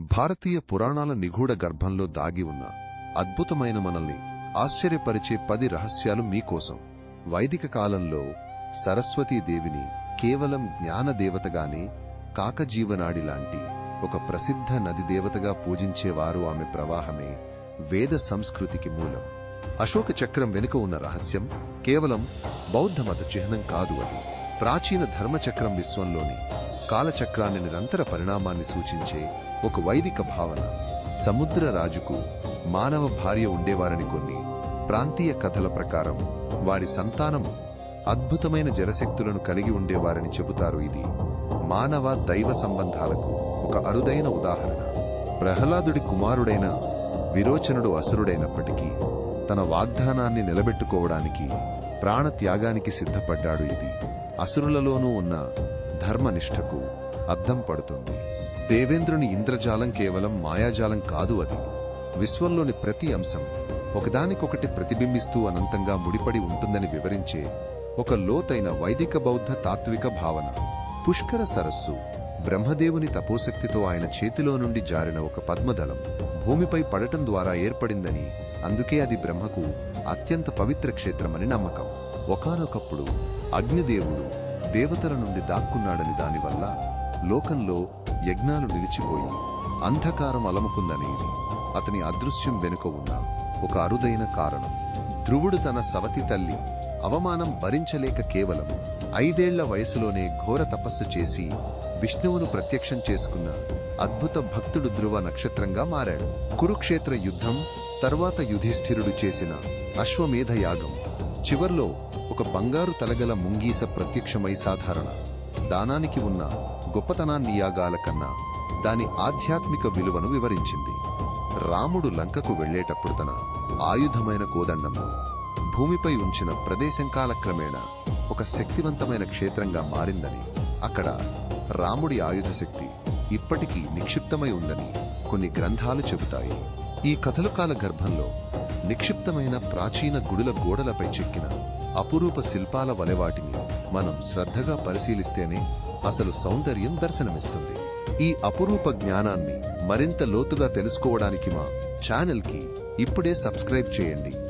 భారతీయ పురాణాల నిగూఢ గర్భంలో దాగి ఉన్న అద్భుతమైన మనల్ని ఆశ్చర్యపరిచే పది రహస్యాలు మీకోసం. వైదిక కాలంలో సరస్వతీదేవిని కేవలం జ్ఞానదేవతగానే కాకజీవనాడి లాంటి ఒక ప్రసిద్ధ నది దేవతగా పూజించేవారు ఆమె ప్రవాహమే వేద సంస్కృతికి మూలం. అశోక చక్రం వెనుక ఉన్న రహస్యం కేవలం బౌద్ధ మత చిహ్నం కాదు అది. ప్రాచీన ధర్మచక్రం విశ్వంలోని కాలచక్రాన్ని నిరంతర పరిణామాన్ని సూచించే ఒక వైదిక భావన. సముద్ర రాజుకు మానవ భార్య ఉండేవారని కొన్ని ప్రాంతీయ కథల ప్రకారం వారి సంతానము అద్భుతమైన జలశక్తులను కలిగి ఉండేవారని చెబుతారు ఇది. మానవ దైవ సంబంధాలకు ఒక అరుదైన ఉదాహరణ. ప్రహ్లాదుడి కుమారుడైన విరోచనుడు అసురుడైనప్పటికీ తన వాగ్దానాన్ని నిలబెట్టుకోవడానికి ప్రాణత్యాగానికి సిద్ధపడ్డాడు ఇది. అసురులలోనూ ఉన్న ధర్మనిష్టకు అద్దం పడుతుంది. దేవేంద్రుని ఇంద్రజాలం కేవలం మాయాజాలం కాదు అది. విశ్వంలోని ప్రతి అంశం ఒకదానికొకటి ప్రతిబింబిస్తూ అనంతంగా ముడిపడి ఉంటుందని వివరించే ఒక లోతైన వైదిక బౌద్ధ తాత్విక భావన. పుష్కర సరస్సు బ్రహ్మదేవుని తపోశక్తితో ఆయన చేతిలో నుండి జారిన ఒక పద్మదళం భూమిపై పడటం ద్వారా ఏర్పడిందని అందుకే అది బ్రహ్మకు అత్యంత పవిత్ర క్షేత్రమని నమ్మకం. ఒకనొకప్పుడు అగ్నిదేవుడు దేవతల నుండి దాక్కున్నాడని దానివల్ల లోకంలో యజ్ఞాలు నిలిచిపోయి అంధకారం అలముకుందనేది అతని అదృశ్యం వెనుక ఉన్న ఒక అరుదైన కారణం. ధ్రువుడు తన సవతి తల్లి అవమానం భరించలేక కేవలం ఐదేళ్ళ వయసులోనే ఘోర తపస్సు చేసి విష్ణువును ప్రత్యక్షం చేసుకున్న అద్భుత భక్తుడు ధ్రువ నక్షత్రంగా మారాడు. కురుక్షేత్ర యుద్ధం తర్వాత యుధిష్ఠిరుడు చేసిన అశ్వమేధ యాగం చివర్లో ఒక బంగారు తలగల ముంగీస ప్రత్యక్షమై సాధారణ దానానికి ఉన్న గొప్పతనాన్ని యాగాల కన్నా దాని ఆధ్యాత్మిక విలువను వివరించింది. రాముడు లంకకు వెళ్ళేటప్పుడు తన ఆయుధమైన కోదండంను భూమిపై ఉంచిన ప్రదేశం కాలక్రమేణా ఒక శక్తివంతమైన క్షేత్రంగా మారిందని అక్కడ రాముడి ఆయుధ శక్తి ఇప్పటికీ నిక్షిప్తమై ఉందని కొన్ని గ్రంథాలు చెబుతాయి. ఈ కథలు కాల గర్భంలో నిక్షిప్తమైన ప్రాచీన గుడుల గోడలపై చెక్కిన అపురూప శిల్పాల వలెవాటిని మనం శ్రద్ధగా పరిశీలిస్తేనే అసలు సౌందర్యం దర్శనమిస్తుంది. ఈ అపురూప జ్ఞానాన్ని మరింత లోతుగా తెలుసుకోవడానికి మా ఛానల్కి ఇప్పుడే సబ్స్క్రైబ్ చేయండి.